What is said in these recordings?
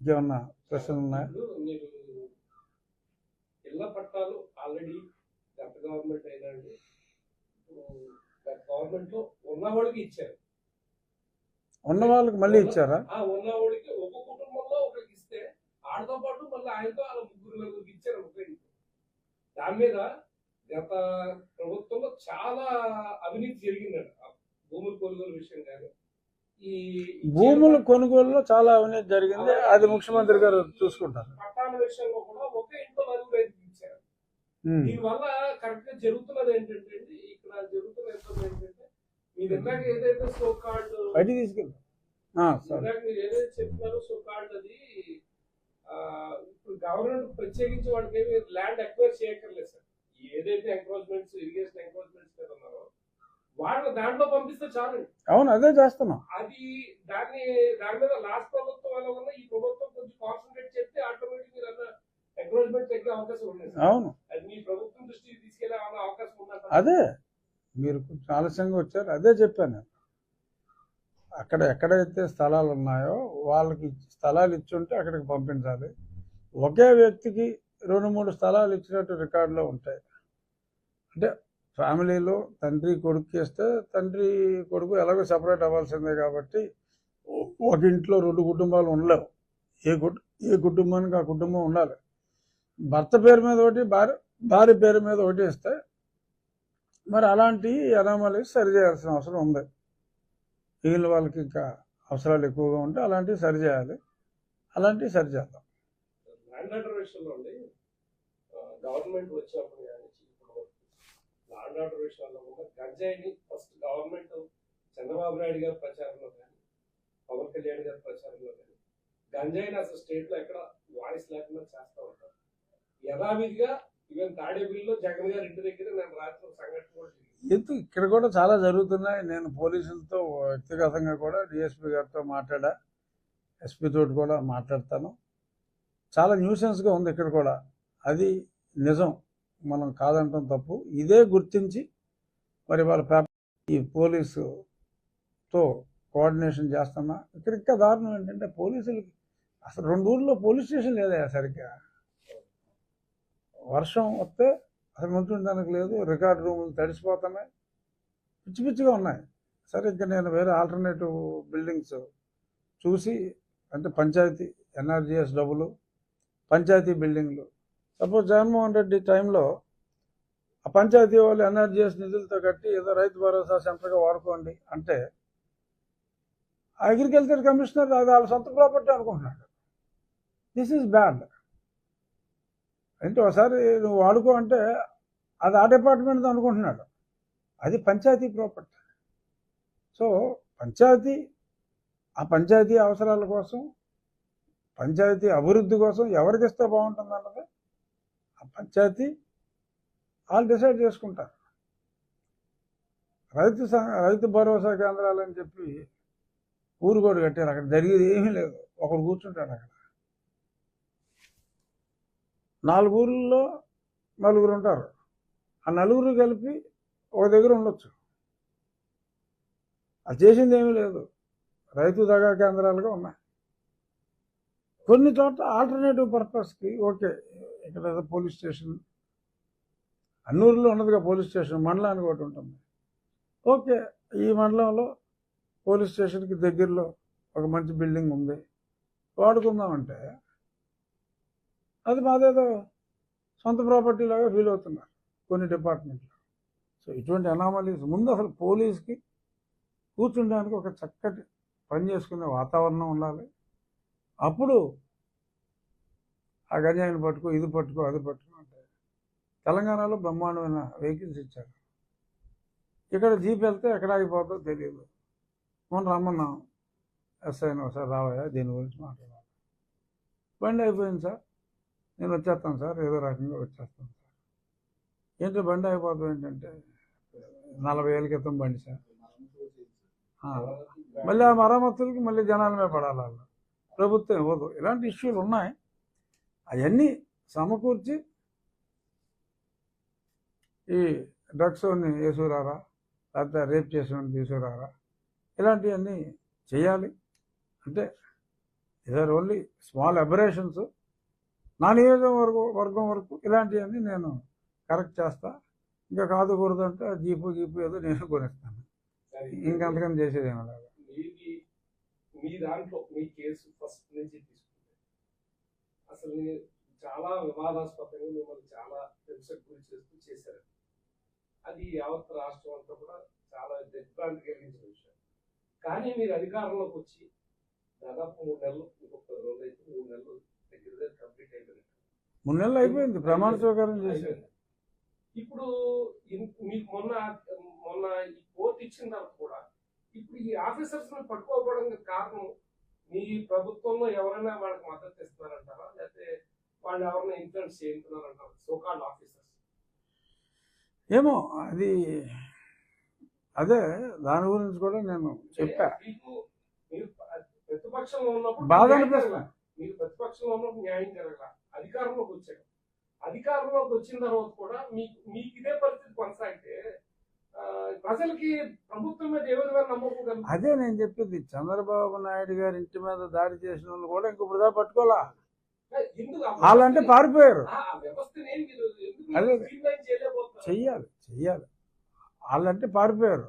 ఇంకేమన్నా ప్రశ్నలు ఉన్నాయా? పట్టాలు ఆల్రెడీ గత గవర్నమెంట్ అయినండి గవర్నమెంట్లో ఉన్నవాడికి ఇచ్చారు. ఉన్న వాళ్ళకి మళ్ళీ ఇచ్చారా? ఆ ఉన్నవాడికి ఒక కుటుంబంలో ఒకరికి ఇస్తే ఆడతో పాటు మళ్ళీ ఆయనతో వాళ్ళ ముగ్గురు నలుగురికి ఇచ్చారు ఒక ఇంట్లో. దాని మీద గత ప్రభుత్వంలో చాలా అవినీతి జరిగిందండి. భూముల కొనుగోలు విషయం కానీ ఈ భూముల కొనుగోలులో చాలా అవినీతి జరిగింది. అది ముఖ్యమంత్రి గారు చూసుకుంటారు. పట్టాల విషయంలో కూడా ఒకే ఇంట్లో నలుగురు ఐదుగురు ఇచ్చారు ఉమ్. దీనివల్ల కరెక్ట్గా జరుగుతున్నది ఏంటంటే ఇక్కడ జరుగుతున్న ఇబ్బంది ఏంటంటే మీరు ఇందాక ఏదైతే సో కార్డ్ తీసుకెళ్ళి. మీరు ఏదైతే చెప్తున్నారో సో కార్డ్ అది ఇప్పుడు గవర్నమెంట్ ప్రత్యేకించి వాడికి ఏమి ల్యాండ్ ఎక్వైర్ చేయక్కర్లేదు సార్. ఏదైతే ఎంక్రోచ్మెంట్స్ ఇరిగేషన్ ఎంక్రోచ్మెంట్స్ వాళ్ళని దాంట్లో పంపిస్తే చాలండి అవును అదే చేస్తున్నాం. అది దాన్ని దాని మీద లాస్ట్ ప్రభుత్వం ఉన్నా ఈ ప్రభుత్వం కొంచెం కాన్సన్ట్రేట్ చేస్తే ఆటోమేటిక్ మీరు అన్న ఎంక్రోచ్మెంట్ తగ్గే అవకాశం ఉంది సార్. అవును. అది మీ ప్రభుత్వం దృష్టికి తీసుకెళ్ళే అవకాశం ఉందా అదే. మీరు కొంచెం ఆలస్యంగా వచ్చారు అదే చెప్పాను. నేను అక్కడ ఎక్కడైతే స్థలాలు ఉన్నాయో వాళ్ళకి స్థలాలు ఇచ్చుంటే అక్కడికి పంపించాలి. ఒకే వ్యక్తికి రెండు మూడు స్థలాలు ఇచ్చినట్టు రికార్డులో ఉంటాయి. అంటే ఫ్యామిలీలో తండ్రి కొడుకు ఇస్తే తండ్రి కొడుకు ఎలాగో సపరేట్ అవ్వాల్సిందే కాబట్టి ఒక ఇంట్లో రెండు కుటుంబాలు ఉండలేవు. ఏ ఏ కుటుంబానికి ఆ కుటుంబం ఉండాలి. భర్త పేరు మీద ఒకటి భార్య భార్య పేరు మీద ఒకటి ఇస్తే మరి అలాంటి అనామలీ సరిచేయాల్సిన అవసరం ఉంది. మిగిలిన వాళ్ళకి ఇంకా అవసరాలు ఎక్కువగా ఉంటే అలాంటివి సరిచేయాలి అలాంటివి సరిచేద్దాం గవర్నమెంట్ వచ్చినప్పుడు ల్యాండ్ ఆర్డర్ కూడా గంజాయిని ఫస్ట్ గవర్నమెంట్ చంద్రబాబు నాయుడు గారి ప్రచారంలో కానీ పవన్ కళ్యాణ్ గారి ప్రచారంలో కానీ గంజాయిని అసలు స్టేట్లో ఎక్కడ వాయిస్ లేకుండా చేస్తూ ఉంటారు. యథావిధిగా ఈవెన్ తాడేపల్లిలో జగన్ గారి ఇంటి దగ్గర నేను రాత్రి సంఘటన కూడా ఎందుకు? ఇక్కడ కూడా చాలా జరుగుతున్నాయి. నేను పోలీసులతో వ్యక్తిగతంగా కూడా డిఎస్పీ గారితో మాట్లాడా ఎస్పీ తోటి కూడా మాట్లాడతాను. చాలా న్యూసెన్స్గా ఉంది ఇక్కడ కూడా. అది నిజం. మనం కాదంటాం తప్పు. ఇదే గుర్తించి మరి వాళ్ళ పేపర్ ఈ పోలీసుతో కోఆర్డినేషన్ చేస్తున్నా ఇక్కడ ఇంకా దారుణం ఏంటంటే పోలీసులకి అసలు రెండు ఊర్లో పోలీస్ స్టేషన్ లేదా సరిగ్గా? వర్షం వస్తే అసలు నుంచుండడానికి లేదు రికార్డ్ రూములు తడిసిపోతున్నాయి. పిచ్చి పిచ్చిగా ఉన్నాయి. సరే ఇంకా నేను వేరే ఆల్టర్నేటివ్ బిల్డింగ్స్ చూసి అంటే పంచాయతీ ఎన్ఆర్జిఎస్ డబ్బులు పంచాయతీ బిల్డింగ్లు సపోజ్ జగన్మోహన్ రెడ్డి టైంలో ఆ పంచాయతీ వాళ్ళు ఎన్ఆర్జీఎస్ నిధులతో కట్టి ఏదో రైతు భరోసా సెంటర్గా వాడుకోండి అంటే అగ్రికల్చర్ కమిషనర్ అది వాళ్ళ సొంత ప్రాపర్టీ అనుకుంటున్నాడు. దిస్ ఈజ్ బ్యాడ్ అంటే ఒకసారి నువ్వు వాడుకో అంటే అది ఆ డిపార్ట్మెంట్ అనుకుంటున్నాడు. అది పంచాయతీ ప్రాపర్టీ. సో పంచాయతీ ఆ పంచాయతీ అవసరాల కోసం పంచాయతీ అభివృద్ధి కోసం ఎవరికి ఇస్తే బాగుంటుంది అన్నది ఆ పంచాయతీ వాళ్ళు డిసైడ్ చేసుకుంటారు. రైతు రైతు భరోసా కేంద్రాలు అని చెప్పి ఊరు కట్టారు అక్కడ. జరిగేది ఏమీ లేదు. ఒకడు కూర్చుంటాడు అక్కడ. నాలుగు ఊర్లలో నలుగురు ఉంటారు. ఆ నలుగురు కలిపి ఒక దగ్గర ఉండొచ్చు. అది చేసింది ఏమీ లేదు. రైతు దగా కేంద్రాలుగా ఉన్నాయి. కొన్ని చోట్ల ఆల్టర్నేటివ్ పర్పస్కి ఓకే. ఇక్కడ ఏదో పోలీస్ స్టేషన్. అన్నూరులో ఉన్నదిగా పోలీస్ స్టేషన్ మండలానికి ఒకటి ఉంటుంది. ఓకే ఈ మండలంలో పోలీస్ స్టేషన్కి దగ్గరలో ఒక మంచి బిల్డింగ్ ఉంది. వాడుకుందామంటే అది మాదేదో సొంత ప్రాపర్టీ లాగా ఫీల్ అవుతున్నారు కొన్ని డిపార్ట్మెంట్లు సో ఇటువంటి అనామలీస్ ముందు అసలు పోలీస్కి కూర్చుండడానికి ఒక చక్కటి పని చేసుకునే వాతావరణం ఉండాలి. అప్పుడు ఆ గంజాయిని పట్టుకో ఇది పట్టుకో అది పట్టుకో అంటే తెలంగాణలో బ్రహ్మాండమైన వెహికల్స్ ఇచ్చారు. ఇక్కడ జీప్ వెళ్తే ఎక్కడ ఆగిపోతుందో తెలియదు. మనం రమ్మన్నాం. ఎస్ఐని ఒకసారి రావయ్యా దీని గురించి మాట్లాడాలి. బండి అయిపోయింది సార్. నేను వచ్చేస్తాను సార్ ఏదో రకంగా వచ్చేస్తాను సార్. ఏంటి బండి అయిపోతుంది ఏంటంటే? నలభై ఏళ్ళ క్రితం బండి సార్. మళ్ళీ ఆ మరమ్మతులకి మళ్ళీ జనాల మీద పడాలి వాళ్ళు. ప్రభుత్వం ఇవ్వదు. ఇలాంటి ఇష్యూలు ఉన్నాయి. అవన్నీ సమకూర్చి ఈ డ్రగ్స్ వేసుకురారా లేకపోతే రేప్ చేసిన తీసుకురారా ఇలాంటివన్నీ చేయాలి. అంటే is are only small aberrations నా నియోజకవర్గం వర్గం వరకు ఇలాంటివన్నీ నేను కరెక్ట్ చేస్తా. ఇంకా కాదు అంటే జీపు గీపు ఏదో నేను కొనిస్తాను. ఇంకంతకని చేసేది ఏమీ మీ దాంట్లో మీ కేసు ఫస్ట్ నుంచి అసలు చాలా వివాదాస్పదంగా మిమ్మల్ని చాలా హింసకు గురి చేస్తూ చేశారు. అది యావత్ రాష్ట్రం అంతా కూడా చాలా దిగ్భ్రాంతి కలిగించిన విషయం. కానీ మీరు అధికారంలోకి వచ్చి దాదాపు మూడు నెలలు ఇంకొక పది రోజులు అయితే మూడు నెలలు దగ్గర దగ్గర కంప్లీట్ అయిపోయింది మూడు నెలలు అయిపోయింది ప్రమాణ స్వీకారం చేసి అయిపోయింది. ఇప్పుడు మీకు మొన్న మొన్న ఈ కోర్టు ఇచ్చిన తర్వాత కూడా ఇప్పుడు ఈ ఆఫీసర్స్ పట్టుకోకపోవడానికి కారణం మీ ప్రభుత్వంలో ఎవరైనా వాళ్ళకి మద్దతు ఇస్తున్నారంటారా? లేకపోతే వాళ్ళు ఎవరైనా ఇన్ఫ్లుయెన్స్ చేయించున్నారంటారా సోకాల్డ్ ఆఫీసర్స్ ఏమో అది అదే దాని గురించి కూడా నేను చెప్పా. ప్రతిపక్షంలో ఉన్నప్పుడు బాధ. జరగలా. మీరు ప్రతిపక్షంలో ఉన్నప్పుడు న్యాయం జరగల. అధికారంలోకి వచ్చారు. అధికారంలోకి వచ్చిన తర్వాత కూడా మీకు మీకు ఇదే పరిస్థితి కొనసాగితే ప్రజలకి ప్రభుత్వం మీద నమ్మకం అదే నేను చెప్పింది చంద్రబాబు నాయుడు గారి ఇంటి మీద దాడి చేసిన వాళ్ళు కూడా ఇంక దాకా పట్టుకోవాలా? వాళ్ళంటే పారిపోయారు. అదే. చెయ్యాలి చెయ్యాలి. వాళ్ళంటే పారిపోయారు.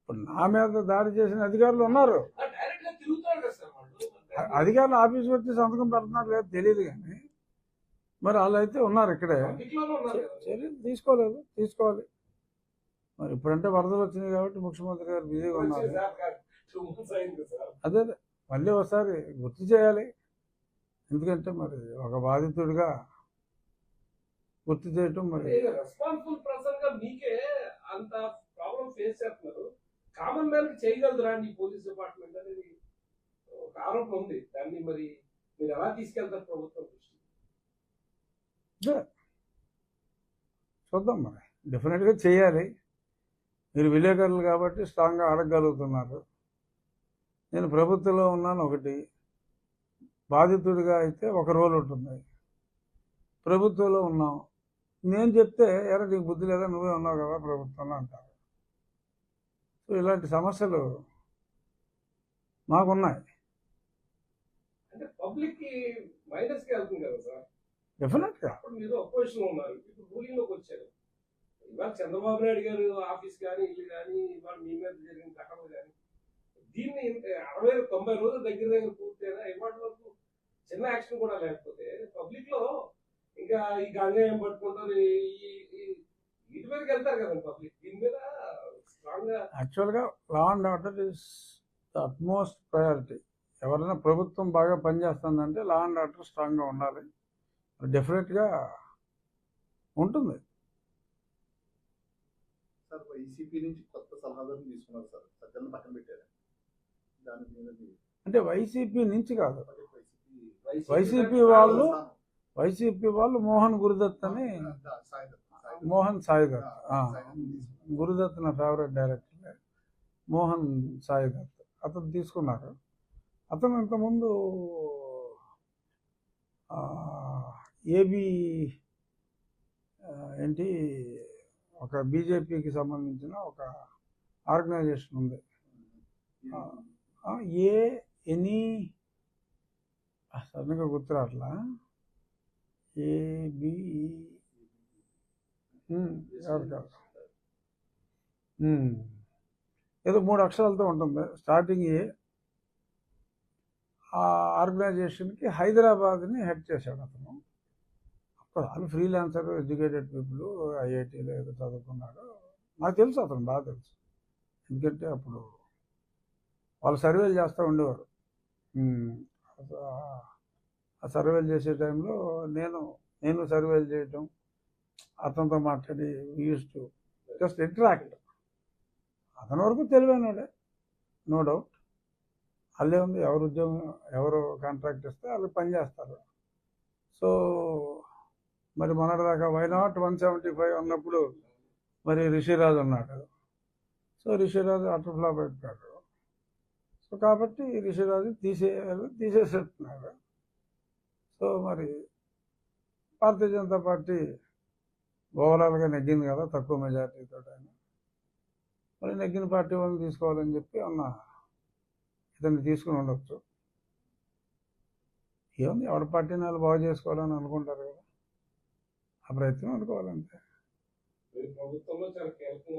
ఇప్పుడు నా మీద దాడి చేసిన అధికారులు ఉన్నారు. అధికారులు ఆఫీస్కి వచ్చి సంతకం పెడుతున్నారు లేదు తెలియదు కానీ మరి వాళ్ళు అయితే ఉన్నారు ఇక్కడే. చర్యలు తీసుకోలేదు తీసుకోవాలి. మరి ఇప్పుడంటే వరదలు వచ్చినాయి కాబట్టి ముఖ్యమంత్రి గారు బిజీగా ఉన్నారు. అదే అదే. మళ్ళీ ఒకసారి గుర్తు చేయాలి. ఎందుకంటే మరి ఒక బాధితుడిగా గుర్తు చేయటం మరి రెస్పాన్సిబుల్ పర్సన్గా మీకే అంత ప్రాబ్లం ఫేస్ చేస్తున్నారు. కామన్ మ్యాన్కి చేయగలదురా పోలీస్ డిపార్ట్మెంట్ అనేది? ఒక ఆరోపణ ఉంది. దాన్ని మరి మీరు ఎలా తీసుకెళ్తారు ప్రభుత్వం? చూద్దాం మరి. డెఫినెట్గా చేయాలి. మీరు విలేకరులు కాబట్టి స్ట్రాంగ్గా అడగగలుగుతున్నారు నేను ప్రభుత్వంలో ఉన్నాను ఒకటి. బాధితుడిగా అయితే ఒక రోల్ ఉంటుంది. ప్రభుత్వంలో ఉన్నాం నేను చెప్తే ఎరా నీకు బుద్ధి లేదా? నువ్వే ఉన్నావు కదా ప్రభుత్వంలో అంటారు. సో ఇలాంటి సమస్యలు మాకున్నాయి. డెఫినెట్గా ఇవాళ చంద్రబాబు నాయుడు గారు ఆఫీస్ కానీ ఇల్లు కానీ ఇవాళ మీ మీద జరిగిన ఘటనలు కానీ దీన్ని అరవై తొంభై రోజులు దగ్గర దగ్గర పూర్తయినా ఇవాటి వరకు చిన్న యాక్షన్ కూడా లేకపోతే పబ్లిక్లో ఇంకా ఈ ఏం పట్టుకుంటారు ఈ- వీటి మీదకి వెళ్తారు కదా పబ్లిక్. దీని మీద స్ట్రాంగ్గా యాక్చువల్గా law and order is the utmost priority ఎవరైనా ప్రభుత్వం బాగా పనిచేస్తుందంటే లా అండ్ ఆర్డర్ స్ట్రాంగ్గా ఉండాలి. డెఫినెట్గా ఉంటుంది. సార్ వైసీపీ నుంచి కొత్త సలహాదారులు తీసుకున్నారు సార్. సజ్జలను పక్కన పెట్టారు. దాని మీద అంటే వైసీపీ నుంచి కాదు. వైసీపీ వైసీపీ వాళ్ళు వైసీపీ వాళ్ళు మోహన్ గురుదత్ అని మోహన్ సాయి దత్ గురుదత్ నా ఫేవరెట్ డైరెక్టర్ మోహన్ సాయి దత్. అతను తీసుకున్నారు. అతను ఇంతకుముందు ఏబి ఏంటి ఒక బీజేపీకి సంబంధించిన ఒక ఆర్గనైజేషన్ ఉంది. ఏ ఎనీ సడన్గా గుర్తురాట్లా ఏబి కాదు. కాదు ఏదో మూడు అక్షరాలతో ఉంటుంది. స్టార్టింగ్ ఏ ఆ ఆర్గనైజేషన్కి హైదరాబాద్ని హెడ్ చేశాడు అతను. వాళ్ళు ఫ్రీలాన్సర్ ఎడ్యుకేటెడ్ పీపుల్ ఐఐటీలో ఏదో చదువుకున్నాడు నాకు తెలుసు అతను బాగా తెలుసు. ఎందుకంటే అప్పుడు వాళ్ళు సర్వేలు చేస్తూ ఉండేవారు. ఆ- సర్వేలు చేసే టైంలో నేను నేను సర్వేలు చేయటం అతనితో మాట్లాడి యూస్ టు జస్ట్ ఇంటరాక్ట్ అతని వరకు తెలివైనడే నో డౌట్ వాళ్ళే ఉంది ఎవరు ఉద్యోగం ఎవరు కాంట్రాక్ట్ ఇస్తే వాళ్ళు పని చేస్తారు. సో మరి మొన్నటిదాకా why not one seventy five అన్నప్పుడు మరి రిషిరాజు ఉన్నాడు సో రిషిరాజు అటర్ ఫ్లాప్ అయిపోయాడు. సో కాబట్టి రిషిరాజు తీసేయాలి తీసేసేస్తున్నారు సో మరి భారతీయ జనతా పార్టీ ఓవరాల్గా నెగ్గింది కదా తక్కువ మెజార్టీతో ఆయన. మరి నెగ్గిన పార్టీ వాళ్ళని తీసుకోవాలని చెప్పి అన్న ఇతన్ని తీసుకుని ఉండొచ్చు. ఏముంది ఎవరి పార్టీని వాళ్ళు బాగు చేసుకోవాలని అనుకుంటారు కదా. ఆ ప్రయత్నం అనుకోవాలంతే. ప్రభుత్వంలో చాలా కీలకంగా